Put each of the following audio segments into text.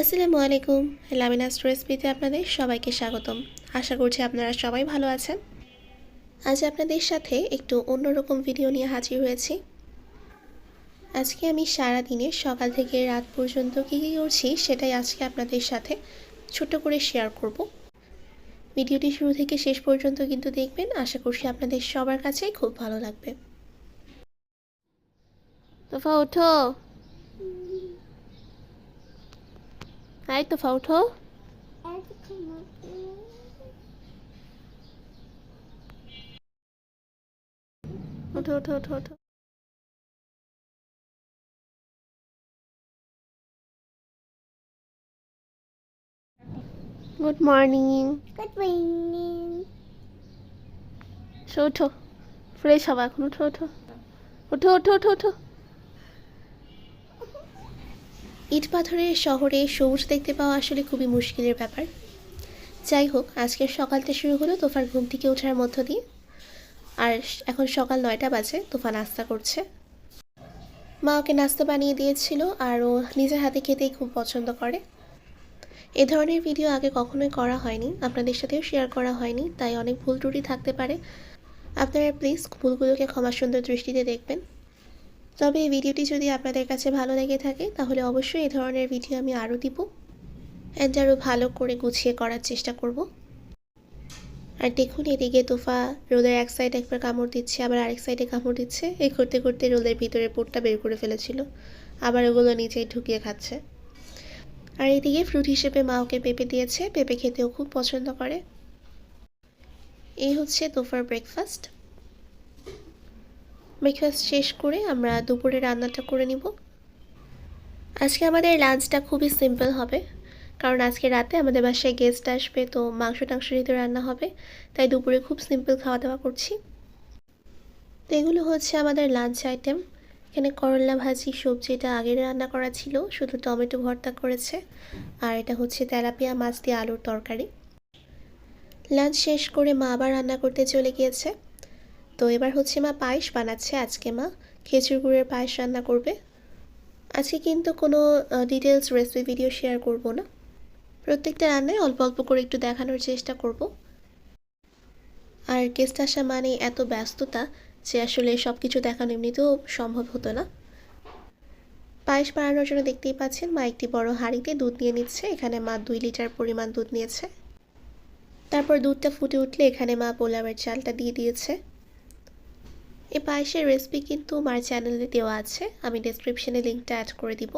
আসসালামু আলাইকুম লামিনাস রেসিপিতে আপনাদের সবাইকে স্বাগতম। আশা করছি আপনারা সবাই ভালো আছেন। আজ আপনাদের সাথে একটু অন্যরকম ভিডিও নিয়ে হাজির হয়েছি। আজকে আমি সারা দিনে সকাল থেকে রাত পর্যন্ত কী কী করছি সেটাই আজকে আপনাদের সাথে ছোট করে শেয়ার করব। ভিডিওটি শুরু থেকে শেষ পর্যন্ত কিন্তু দেখবেন, আশা করছি আপনাদের সবার কাছেই খুব ভালো লাগবে। তোফা, ওঠো। ওঠো ওঠো ওঠো গুড মর্নিং Good morning. ওঠো ফ্রেশ হবা এখন ওঠো ওঠো ওঠো ওঠো ওঠো ওঠো ইট পাথরের শহরে সবুজ দেখতে পাওয়া আসলে খুবই মুশকিলের ব্যাপার। যাই হোক আজকের সকালটা শুরু হলো তোফার ঘুম থেকে ওঠার মধ্য দিয়ে। আর এখন সকাল নয়টা বাজে তোফা নাস্তা করছে। মা ওকে নাস্তা বানিয়ে দিয়েছিল আর ও নিজের হাতে খেতেই খুব পছন্দ করে। এ ধরনের ভিডিও আগে কখনোই করা হয়নি, আপনাদের সাথেও শেয়ার করা হয়নি, তাই অনেক ভুল ত্রুটি থাকতে পারে। আপনারা প্লিজ ভুলগুলোকে ক্ষমা সুন্দর দৃষ্টিতে দেখবেন। তবে এই ভিডিওটি যদি আপনাদের কাছে ভালো লেগে থাকে, তাহলে অবশ্যই এই ধরনের ভিডিও আমি আরও দিব। অ্যান্ড আরও ভালো করে গুছিয়ে করার চেষ্টা করব। আর দেখুন, এদিকে তোফা রোদের এক সাইডে একবার কামড় দিচ্ছে, আবার আরেক সাইডে কামড় দিচ্ছে। এই করতে করতে রোদের ভিতরে পোটটা বের করে ফেলেছিল। আবার ওগুলো নিচেই ঢুকিয়ে খাচ্ছে। আর এদিকে ফ্রুট হিসেবে মা ওকে পেঁপে দিয়েছে। পেঁপে খেতেও খুব পছন্দ করে। এই হচ্ছে তোফার ব্রেকফাস্ট ব্রেকফাস্ট শেষ করে আমরা দুপুরে রান্নাটা করে নিব। আজকে আমাদের লাঞ্চটা খুবই সিম্পল হবে, কারণ আজকে রাতে আমাদের বাসায় গেস্ট আসবে, তো মাংস টাংস রেতে রান্না হবে, তাই দুপুরে খুব সিম্পল খাওয়া দাওয়া করছি। তো এগুলো হচ্ছে আমাদের লাঞ্চ আইটেম এখানে করলা ভাজি সবজিটা আগের রান্না করা ছিল, শুধু টমেটো ভর্তা করেছে, আর এটা হচ্ছে তেলাপিয়া মাছ দিয়ে আলুর তরকারি। লাঞ্চ শেষ করে মা আবার রান্না করতে চলে গিয়েছে। তো এবার হচ্ছে মা পায়েস বানাচ্ছে আজকে মা। খেজুর গুড়ের পায়েস রান্না করবে। আজকে কিন্তু কোনো ডিটেলস রেসিপি ভিডিও শেয়ার করব না। প্রত্যেকটা রান্নায় অল্প অল্প করে একটু দেখানোর চেষ্টা করব। আর গেস্ট আসা মানে এত ব্যস্ততা যে আসলে সব কিছু দেখানো এমনিতেও সম্ভব হতো না। পায়েস বানানোর জন্য দেখতেই পাচ্ছেন মা একটি বড় হাঁড়িতে দুধ নিয়ে নিচ্ছে। এখানে মা দুই লিটার পরিমাণ দুধ নিয়েছে। তারপর দুধটা ফুটে উঠলে এখানে মা পোলাওয়ের চালটা দিয়ে দিয়েছে। এই পায়েসের রেসিপি কিন্তু মার চ্যানেলে দেওয়া আছে। আমি ডেসক্রিপশনে লিঙ্কটা অ্যাড করে দিব।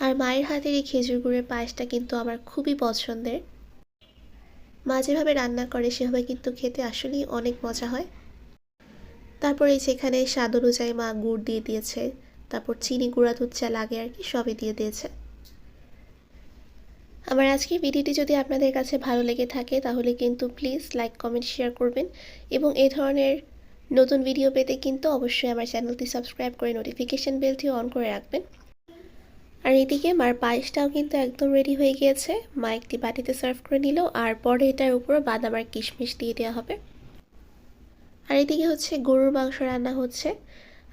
আর মায়ের হাতের এই খেজুর গুড়ের পায়েসটা কিন্তু আমার খুবই পছন্দের। মা যেভাবে রান্না করে, সেভাবে কিন্তু খেতে আসলেই অনেক মজা হয়। তারপর যেখানে স্বাদ অনুযায়ী মা গুড় দিয়ে দিয়েছে। তারপর চিনি, গুঁড়া, দুধ, চা লাগে আর কি, সবই দিয়ে দিয়েছে। আমার আজকের ভিডিওটি যদি আপনাদের কাছে ভালো লেগে থাকে, তাহলে কিন্তু প্লিজ লাইক কমেন্ট শেয়ার করবেন। এবং এ ধরনের নতুন ভিডিও পেতে কিন্তু অবশ্যই আমার চ্যানেলটি সাবস্ক্রাইব করে নোটিফিকেশান বেলটি অন করে রাখবেন। আর এদিকে মার পায়েসটাও কিন্তু একদম রেডি হয়ে গিয়েছে। মা একটি বাটিতে সার্ভ করে নিল, আর পরে এটার উপর বাদাম আর কিশমিশ দিয়ে দেওয়া হবে। আর এদিকে হচ্ছে গরুর মাংস রান্না হচ্ছে।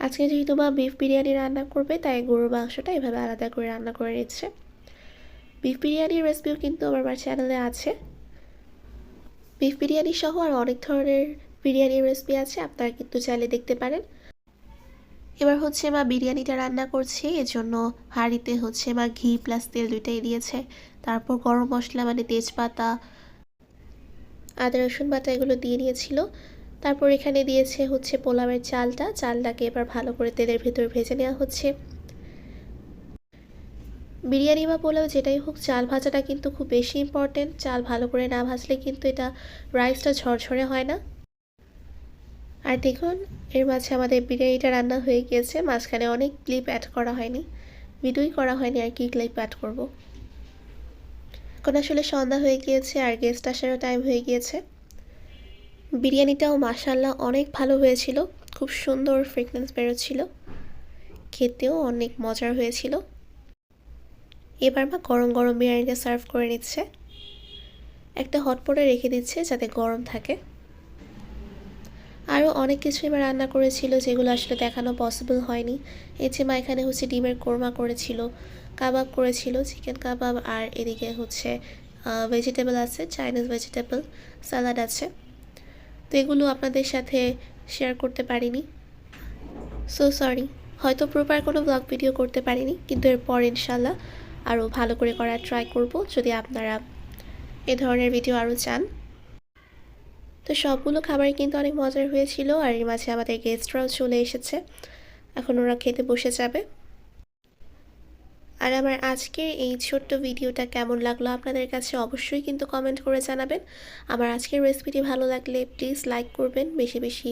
আজকে যেহেতু মা বিফ বিরিয়ানি রান্না করবে, তাই গরুর মাংসটা এভাবে আলাদা করে রান্না করে নিচ্ছে। বিফ বিরিয়ানির রেসিপিও কিন্তু আমার আমার চ্যানেলে আছে। বিফ বিরিয়ানি সহ আর অনেক ধরনের বিরিয়ানির রেসিপি আছে, আপনারা কিন্তু চাইলে দেখতে পারেন। এবার হচ্ছে মা বিরিয়ানিটা রান্না করছে, এজন্য হাঁড়িতে হচ্ছে মা ঘি প্লাস তেল দুইটাই দিয়েছে। তারপর গরম মশলা মানে তেজপাতা, আদা, রসুন বাটা এগুলো দিয়ে নিয়েছিল। তারপর এখানে দিয়েছে হচ্ছে পোলাওয়ের চালটা, চালটাকে এবার ভালো করে তেলের ভেতরে ভেজে নেওয়া হচ্ছে। বিরিয়ানি বা পোলাও যেটাই হোক, চাল ভাজাটা কিন্তু খুব বেশি ইম্পর্টেন্ট চাল ভালো করে না ভাজলে কিন্তু এটা রাইসটা ঝরঝরে হয় না। আর দেখুন, এর মাঝে আমাদের বিরিয়ানিটা রান্না হয়ে গিয়েছে। মাঝখানে অনেক ক্লিপ অ্যাড করা হয়নি। ভিডিওই করা হয়নি আর কি ক্লিপ অ্যাড করব। এখন আসলে সন্ধ্যা হয়ে গিয়েছে আর গেস্ট আসারও টাইম হয়ে গিয়েছে। বিরিয়ানিটাও মাসাল্লাহ অনেক ভালো হয়েছিল। খুব সুন্দর ফ্রেগনেন্স বেরোচ্ছিল। খেতেও অনেক মজার হয়েছিল। এবার মা গরম গরম বিরিয়ানিটা সার্ভ করে নিচ্ছে। একটা হটপটে রেখে দিচ্ছে যাতে গরম থাকে। আরও অনেক কিছু এবার রান্না করেছিল যেগুলো আসলে দেখানো পসিবল হয়নি। এই যে মা এখানে হচ্ছে ডিমের কোরমা করেছিল, কাবাব করেছিল চিকেন কাবাব আর এদিকে হচ্ছে ভেজিটেবল আছে চাইনিজ ভেজিটেবল স্যালাড আছে। তো এগুলো আপনাদের সাথে শেয়ার করতে পারিনি। সো সরি হয়তো প্রপার কোনো ব্লগ ভিডিও করতে পারিনি, কিন্তু এরপর ইনশাল্লাহ আরও ভালো করে করার ট্রাই করব। যদি আপনারা এ ধরনের ভিডিও আরও চান তো সবগুলো খাবারই কিন্তু অনেক মজার হয়েছিল আর এর মাঝে আমাদের গেস্টরাও চলে এসেছে। এখন ওরা খেতে বসে যাবে। আর আমার আজকের এই ছোট্ট ভিডিওটা কেমন লাগল আপনাদের কাছে অবশ্যই কিন্তু কমেন্ট করে জানাবেন। আমার আজকের রেসিপিটি ভালো লাগলে প্লিজ লাইক করবেন, বেশি বেশি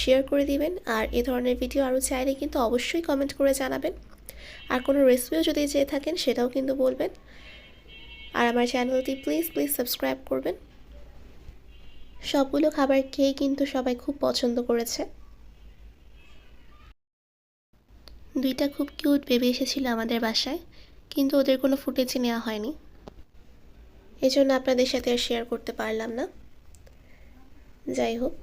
শেয়ার করে দিবেন আর এ ধরনের ভিডিও আরও চাইলে কিন্তু অবশ্যই কমেন্ট করে জানাবেন। আর কোনো রেসিপিও যদি চেয়ে থাকেন সেটাও কিন্তু বলবেন। আর আমার চ্যানেলটি প্লিজ প্লিজ সাবস্ক্রাইব করবেন। সবগুলো খাবার খেয়ে কিন্তু সবাই খুব পছন্দ করেছে। দুইটা খুব কিউট বেবি এসেছিল আমাদের বাসায়, কিন্তু ওদের কোনো ফুটেজ নেওয়া হয়নি। এজন্য আপনাদের সাথে আর শেয়ার করতে পারলাম না। যাই হোক,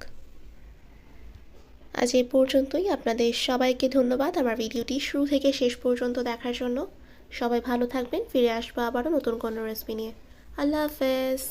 আজ এই পর্যন্তই। আপনাদের সবাইকে ধন্যবাদ আমার ভিডিওটি শুরু থেকে শেষ পর্যন্ত দেখার জন্য। সবাই ভালো থাকবেন, ফিরে আসব আবারও নতুন কোনো রেসিপি নিয়ে। আল্লাহ হাফেজ।